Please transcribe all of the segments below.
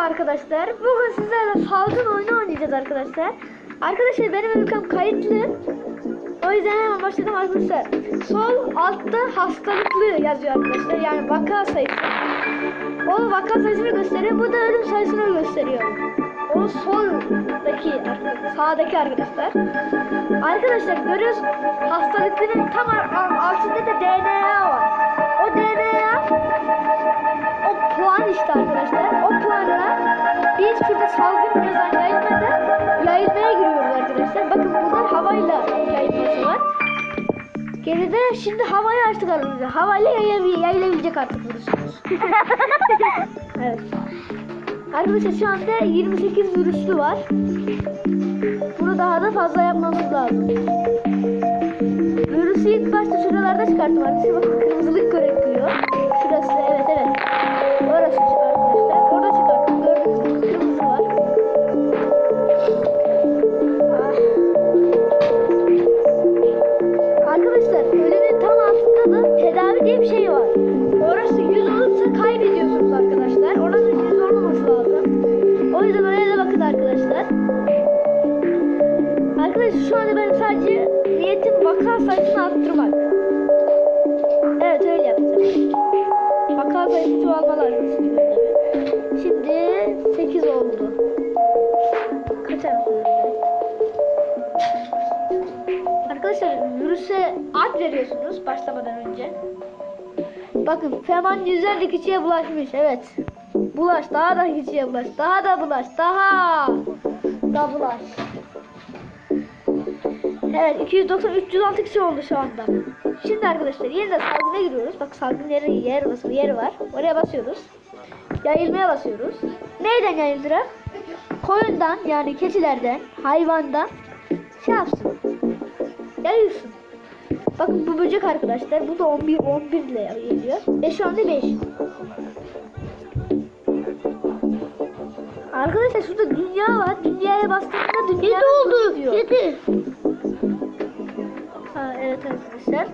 arkadaşlar. Bugün sizlerle salgın oyunu oynayacağız arkadaşlar. Arkadaşlar benim ülkem kayıtlı. O yüzden hemen başladım arkadaşlar. Sol altta hastalıklı yazıyor arkadaşlar. Yani vaka sayısı. O vaka sayısını gösteriyor. Bu da ölüm sayısını gösteriyor. O soldaki, sağdaki arkadaşlar. Arkadaşlar görüyoruz hastalıklının tam altında da DNA var. Salgın yazan yayılmada yayılmaya giriyoruz arkadaşlar. Bakın buradan havayla yayılması var. Geride şimdi havayı açtık arkadaşlar. Havayla yayıl- yayılabilecek artık virüsümüz. evet. Arkadaşlar şu anda 28 virüslü var. Bunu daha da fazla yapmamız lazım. Virüsü ilk başta şuralarda çıkarttım arkadaşlar. Bakın başlamadan önce. Bakın Feman yüzlerce kişiye bulaşmış. Evet. Bulaş daha da kişiye bulaş. Daha da bulaş. Daha da bulaş. Evet 290 306 kişi oldu şu anda. Şimdi arkadaşlar yeniden salgına giriyoruz. Bak salgın yeri yer basıyor yeri var. Oraya basıyoruz. Yayılmaya basıyoruz. Neyden yayıldırar? Koyundan yani keçilerden, hayvandan şey yapsın. Yayılsın. Bakın bu böcek arkadaşlar. Bu da 11 11 ile geliyor. Ve şu anda 5. Arkadaşlar şurada dünya var. Dünyaya bastığında dünya oldu diyor. Yedi. Ha, evet arkadaşlar.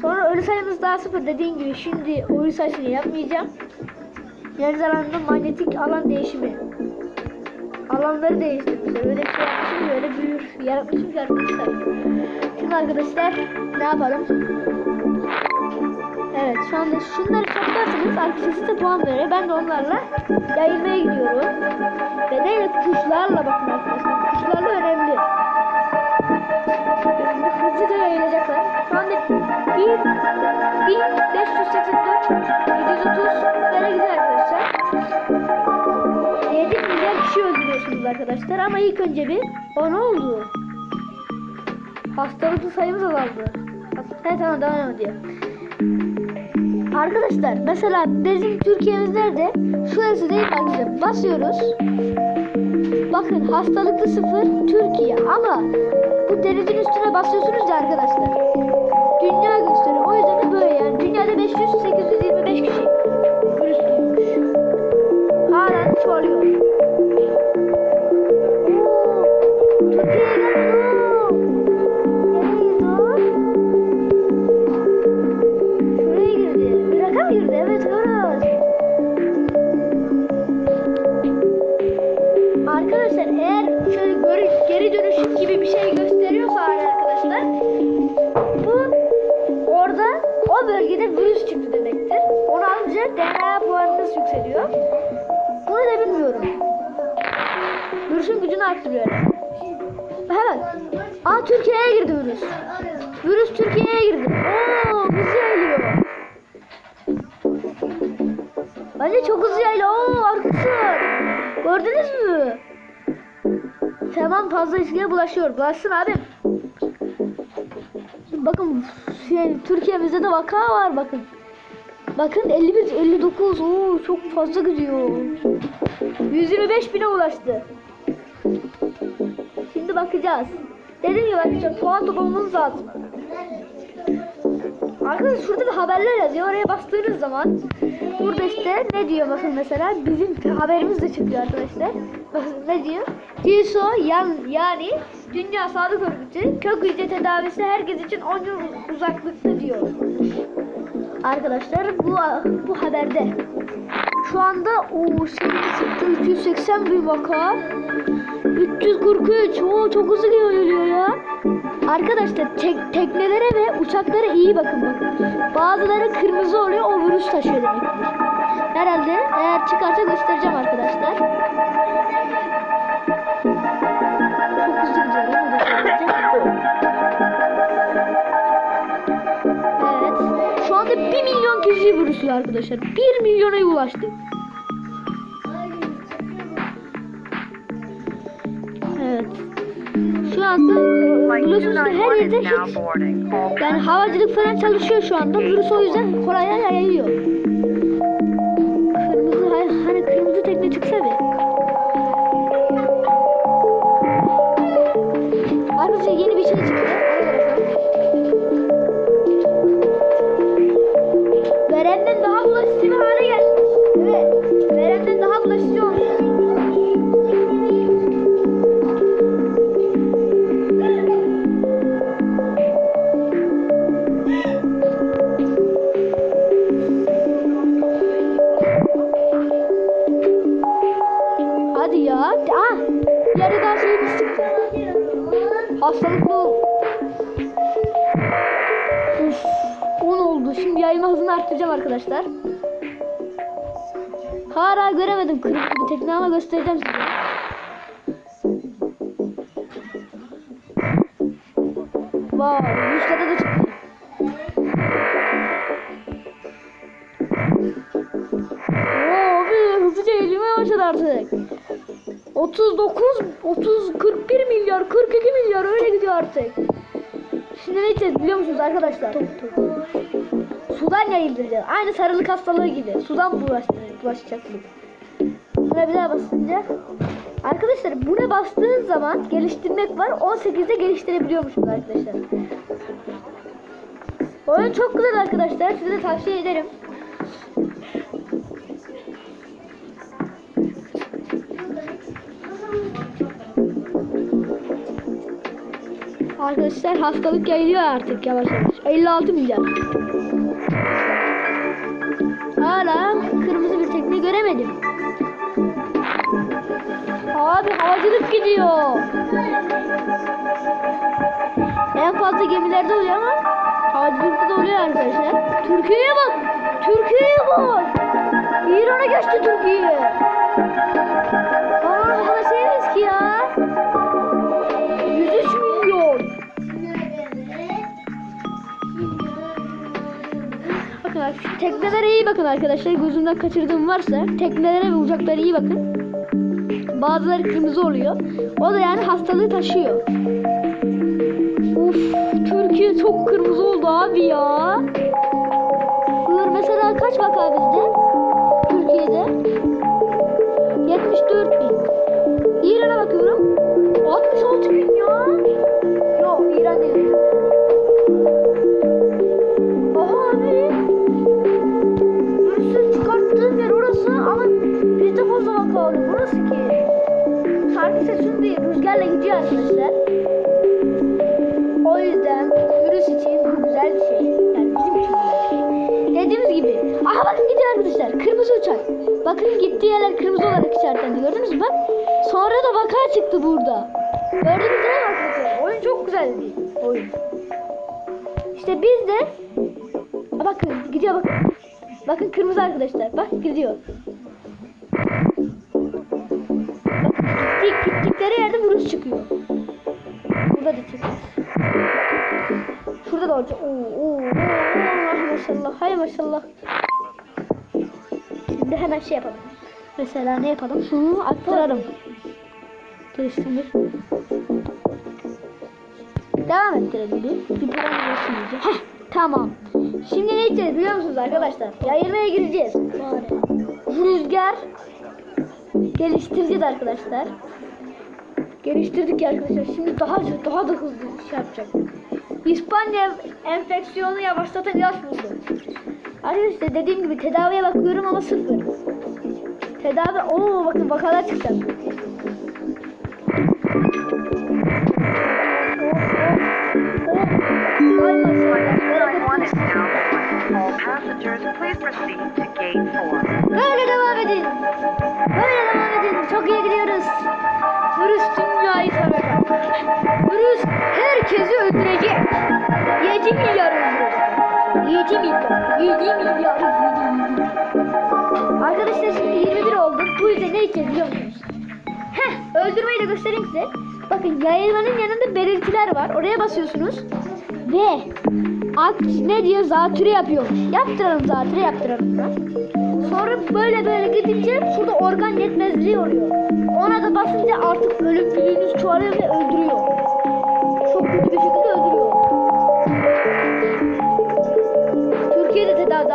Sonra ölü sayımız daha sıfır dediğim gibi şimdi ölü sayısını yapmayacağım. Yer zararında manyetik alan değişimi. Alanları değiştirmişler. Öyle bir şey yapmışım öyle büyür yaratmışım ki arkadaşlar. Şimdi arkadaşlar ne yapalım? Evet şu anda şunları toplarsanız arkadaşlar size puan veriyor. Ben de onlarla yayılmaya gidiyorum. Ve neyle kuşlarla bakın arkadaşlar. Kuşlarla önemli. Şimdi hızlıca yayılacaklar. Şu anda 1 1584 730 böyle gidiyor arkadaşlar. 7 milyar kişi öldürüyorsunuz arkadaşlar ama ilk önce bir o ne oldu? Hastalıklı sayımız azaldı. He tamam devam ediyor. Arkadaşlar mesela bizim Türkiye'mizde de şurası değil arkadaşlar basıyoruz. Bakın hastalıklı sıfır Türkiye ama bu denizin üstüne basıyorsunuz ya arkadaşlar. Dünya gösteriyor. O yüzden de böyle yani. Dünyada 500 825 kişi virüslüymüş. Hala çoğalıyor. Alınca DNA puanınız yükseliyor. Bunu da bilmiyorum. Virüsün gücünü arttırıyor. Evet. Aa Türkiye'ye girdi virüs. Virüs Türkiye'ye girdi. Oo hızlı yayılıyor. Bence çok hızlı yayılıyor. Oo arkadaşlar. Gördünüz mü? Tamam fazla riskine bulaşıyor. Bulaşsın abi. Bakın şey, Türkiye'mizde de vaka var bakın. Bakın 51 59 oo çok fazla gidiyor. 125 bine ulaştı. Şimdi bakacağız. Dedim ya arkadaşlar puan toplamamız lazım. Arkadaşlar şurada bir haberler yazıyor. Oraya bastığınız zaman burada işte ne diyor bakın mesela bizim haberimiz de çıkıyor arkadaşlar. Bakın ne diyor? TİSO yan, yani Dünya Sağlık Örgütü kök hücre tedavisi herkes için 10 yıl uzaklıkta diyor. Arkadaşlar bu bu haberde Şu anda o çıktı 380 bin vaka. 343. Oo çok hızlı geliyor ya. Arkadaşlar tek, teknelere ve uçaklara iyi bakın bakın. Bazıları kırmızı oluyor o virüs taşıyor demektir. Herhalde eğer çıkarsa göstereceğim arkadaşlar. Virüslü arkadaşlar. 1 milyona ulaştı. Evet. Şu anda biliyorsunuz her 291 yerde hiç yani havacılık falan çalışıyor şu anda. Virüs o yüzden kolay yayılıyor. Kırmızı hani kırmızı tekne çıksa bir. Hastalıklı. Uf. 10 oldu. Şimdi yayma hızını arttıracağım arkadaşlar. Hala göremedim kırık bir tekne ama göstereceğim size. Wow, Rusya'da da çıktı. Abi hızlıca eğilmeye başladı artık. 39, 30, 41 milyar, 42 milyar öyle gidiyor artık. Şimdi ne içeceğiz biliyor musunuz arkadaşlar? Sudan yayılacak. Aynı sarılık hastalığı gibi. Sudan bulaşacak bu. Buna bir daha basınca. Arkadaşlar buna bastığın zaman geliştirmek var. 18'de geliştirebiliyormuşuz arkadaşlar. Oyun çok güzel arkadaşlar. Size de tavsiye ederim. Arkadaşlar hastalık yayılıyor artık yavaş yavaş. 56 milyar. Hala kırmızı bir tekne göremedim. Abi havacılık gidiyor. En fazla gemilerde oluyor ama havacılıkta da oluyor arkadaşlar. Türkiye'ye bak. Türkiye'ye bak. İran'a geçti Türkiye. Teknelere iyi bakın arkadaşlar. Gözümden kaçırdığım varsa teknelere ve uçaklara iyi bakın. Bazıları kırmızı oluyor. O da yani hastalığı taşıyor. Uf, Türkiye çok kırmızı oldu abi ya. Iğır mesela kaç vaka bizde? Türkiye'de. 74 bin. İran'a bakıyorum. Arkadaşlar. O yüzden virüs için güzel bir şey. Yani bizim için güzel şey. Dediğimiz gibi. Aha bakın gidiyor arkadaşlar. Kırmızı uçak. Bakın gittiği yerler kırmızı olarak işaretlendi. Gördünüz mü. Sonra da vaka çıktı burada. Gördünüz mi arkadaşlar? Oyun çok güzel bir oyun. İşte biz de bakın gidiyor bakın. Bakın kırmızı arkadaşlar. Bak gidiyor. Gittikleri yerde virüs çıkıyor. Burada da çıkıyor. Şurada da olacak. Oo, oo, oo, Allah maşallah. Hay maşallah. Şimdi hemen şey yapalım. Mesela ne yapalım? Şunu aktaralım. Geliştirmek. Devam ettirelim bir. Bir param. Heh, tamam. Şimdi ne yapacağız biliyor musunuz arkadaşlar? Yayılmaya gireceğiz. Rüzgar geliştireceğiz arkadaşlar geliştirdik arkadaşlar. Şimdi daha daha da hızlı şey yapacak. İspanya enfeksiyonu yavaşlatan ilaç buldu. Arkadaşlar dediğim gibi tedaviye bakıyorum ama sıfır. Tedavi olma bakın vakalar çıktı. Böyle devam edin. Böyle devam edin. Çok iyi gidiyoruz. Virüs proceed to gate 4. Böyle devam herkesi öldürecek. 7 milyar öldürecek. 7 milyar. 7 milyar. 7 milyar. Arkadaşlar şimdi 21 olduk. Bu yüzden ne içeceğiz biliyor musunuz? Heh, öldürmeyi de göstereyim size. Bakın yayılmanın yanında belirtiler var. Oraya basıyorsunuz. Ve alt ne diyor? Zatürre yapıyor. Yaptıralım zatürre yaptıralım. Sonra böyle böyle gidince şurada organ yetmezliği oluyor. Ona da basınca artık ölümlülüğünüz çoğalıyor ve öldürüyor. Çok kötü bir şekilde öldürüyor. Türkiye'de tedavi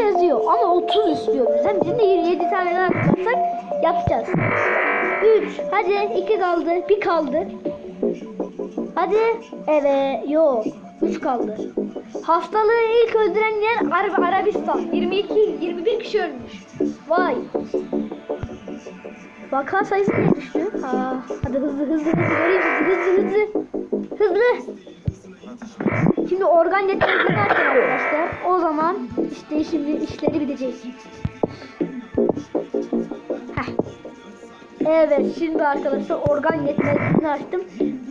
yazıyor ama 30 istiyor bizden. Bizim de 27 tane daha yapacaksak yapacağız. 3. Hadi 2 kaldı. 1 kaldı. Hadi. Evet. Yok. 3 kaldı. Hastalığı ilk öldüren yer Ar- Arabistan. 22 21 kişi ölmüş. Vay. Vaka sayısı ne düştü? Aa, hadi hızlı hızlı hızlı hızlı hızlı hızlı. Hızlı. Şimdi organ yetmezliğini açacağım arkadaşlar. O zaman işte şimdi işleri bitecek. Heh. Evet şimdi arkadaşlar organ yetmezliğini açtım.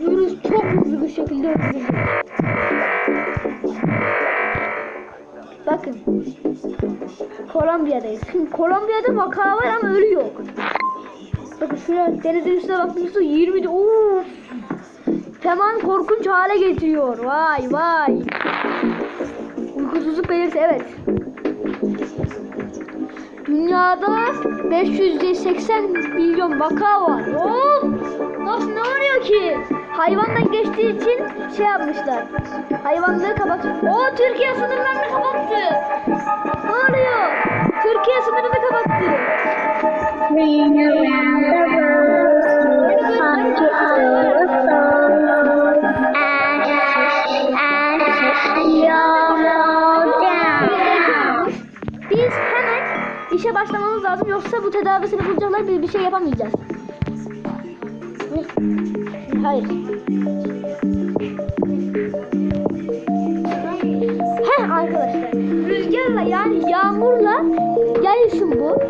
Virüs çok hızlı bir şekilde öldürülecek. Bakın. Kolombiya'dayız. Şimdi Kolombiya'da vaka var ama ölü yok. Bakın şuraya denizin üstüne baktığımızda 20 de. Teman korkunç hale getiriyor. Vay vay. Uykusuzluk belirtisi evet. Dünyada 580 milyon vaka var. Of! Nasıl ne oluyor ki? Hayvandan geçtiği için şey yapmışlar. Hayvanlığı kapatıyor. O Türkiye sınırlarını kapattı. Ne oluyor? Türkiye sınırını kapattı. İşe başlamamız lazım yoksa bu tedavisini bulacaklar biz bir şey yapamayacağız. Hayır. Heh arkadaşlar. Rüzgarla yani yağmurla yayılsın bu.